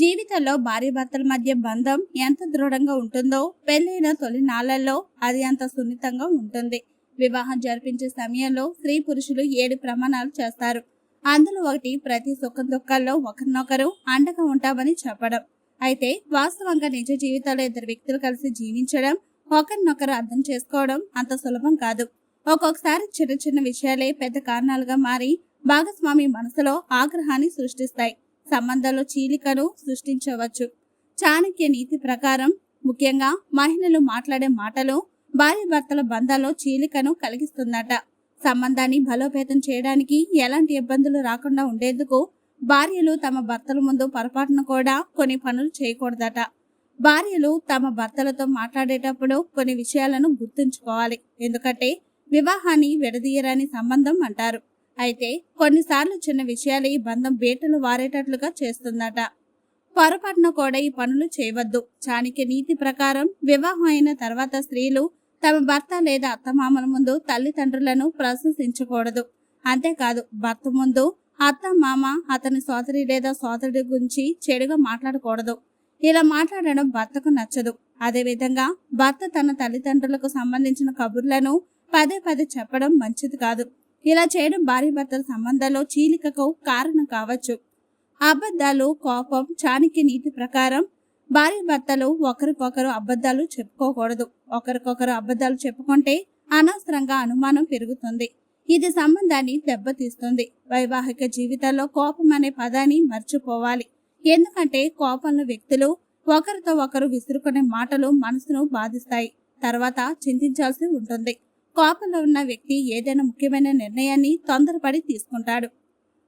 జీవితంలో భార్యాభర్తల మధ్య బంధం ఎంత దృఢంగా ఉంటుందో పెళ్ళైన తొలి నాళ్ళలో అది అంత సున్నితంగా ఉంటుంది. వివాహం జరిపించే సమయంలో స్త్రీ పురుషులు ఏడు ప్రమాణాలు చేస్తారు. అందులో ఒకటి ప్రతి సుఖ దుఃఖాల్లో ఒకరినొకరు అండగా ఉంటామని చెప్పడం. అయితే వాస్తవంగా నిజ జీవితంలో ఇద్దరు వ్యక్తులు కలిసి జీవించడం ఒకరినొకరు అర్థం చేసుకోవడం అంత సులభం కాదు. ఒక్కొక్కసారి చిన్న చిన్న విషయాలే పెద్ద కారణాలుగా మారి భాగస్వామి మనసులో ఆగ్రహాన్ని సృష్టిస్తాయి. సంబంధాలు చీలికను సృష్టించవచ్చు. చాణక్య నీతి ప్రకారం ముఖ్యంగా మహిళలు మాట్లాడే మాటలు భార్య భర్తల బంధాల్లో చీలికను కలిగిస్తుందట. సంబంధాన్ని బలోపేతం చేయడానికి ఎలాంటి ఇబ్బందులు రాకుండా ఉండేందుకు భార్యలు తమ భర్తల ముందు పొరపాటున కూడా కొన్ని పనులు చేయకూడదట. భార్యలు తమ భర్తలతో మాట్లాడేటప్పుడు కొన్ని విషయాలను గుర్తుంచుకోవాలి. ఎందుకంటే వివాహాన్ని విడదీయరాని సంబంధం అంటారు. అయితే కొన్నిసార్లు చిన్న విషయాలు ఈ బంధం బేటలు వారేటట్లుగా చేస్తుందట. పొరపాటున కూడా ఈ పనులు చేయవద్దు. చాణిక్య నీతి ప్రకారం వివాహం అయిన తర్వాత స్త్రీలు తమ భర్త లేదా అత్తమామల ముందు తల్లిదండ్రులను ప్రశంసించకూడదు. అంతేకాదు భర్త ముందు అత్త మామ అతని సోదరి లేదా సోదరుడి గురించి చెడుగా మాట్లాడకూడదు. ఇలా మాట్లాడడం భర్తకు నచ్చదు. అదేవిధంగా భర్త తన తల్లిదండ్రులకు సంబంధించిన కబుర్లను పదే పదే చెప్పడం మంచిది కాదు. ఇలా చేయడం భార్య భర్తల సంబంధాల్లో చీలికకు కారణం కావచ్చు. అబద్ధాలు కోపం చాణక్య నీతి ప్రకారం భార్య భర్తలు ఒకరికొకరు అబద్ధాలు చెప్పుకోకూడదు. ఒకరికొకరు అబద్ధాలు చెప్పుకుంటే అనవసరంగా అనుమానం పెరుగుతుంది. ఇది సంబంధాన్ని దెబ్బతీస్తుంది. వైవాహిక జీవితంలో కోపం అనే పదాన్ని మర్చిపోవాలి. ఎందుకంటే కోపంలో వ్యక్తులు ఒకరితో ఒకరు విసురుకునే మాటలు మనసును బాధిస్తాయి. తర్వాత చింతించాల్సి ఉంటుంది. కోపంలో ఉన్న వ్యక్తి ఏదైనా ముఖ్యమైన నిర్ణయాన్ని తొందరపడి తీసుకుంటాడు.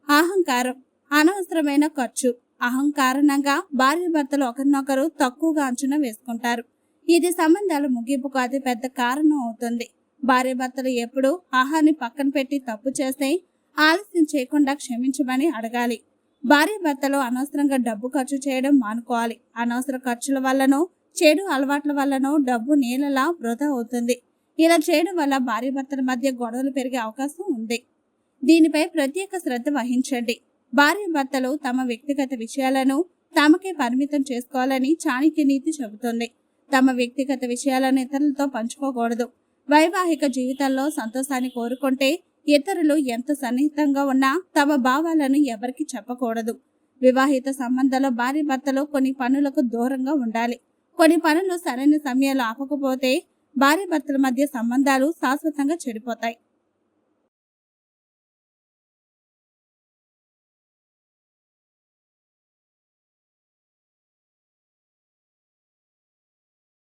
అహంకారం అనవసరమైన ఖర్చు అహంకారణంగా భార్య భర్తలు ఒకరినొకరు తక్కువగా అంచనా వేసుకుంటారు. ఇది సంబంధాల ముగింపుకు అతి పెద్ద కారణం అవుతుంది. భార్య భర్తలు ఎప్పుడు ఆహాన్ని పక్కన పెట్టి తప్పు చేస్తే ఆలస్యం చేయకుండా క్షమించమని అడగాలి. భార్య భర్తలు అనవసరంగా డబ్బు ఖర్చు చేయడం మానుకోవాలి. అనవసర ఖర్చుల వల్లనో చెడు అలవాట్ల వల్లనో డబ్బు నీళ్ళలా వృధా అవుతుంది. ఇలా చేయడం వల్ల భార్య భర్తల మధ్య గొడవలు పెరిగే అవకాశం ఉంది. దీనిపై ప్రత్యేక శ్రద్ధ వహించండి. భార్య భర్తలు తమ వ్యక్తిగత విషయాలను తమకే పరిమితం చేసుకోవాలని చాణక్య నీతి చెబుతుంది. తమ వ్యక్తిగత విషయాలను ఇతరులతో పంచుకోకూడదు. వైవాహిక జీవితంలో సంతోషాన్ని కోరుకుంటే ఇతరులు ఎంత సన్నిహితంగా ఉన్నా తమ భావాలను ఎవరికి చెప్పకూడదు. వివాహిత సంబంధాల్లో భార్య భర్తలు కొన్ని పనులకు దూరంగా ఉండాలి. కొన్ని పనులు సరైన సమయాలు ఆపకపోతే భార్య భర్తల మధ్య సంబంధాలు శాశ్వతంగా చెడిపోతాయి.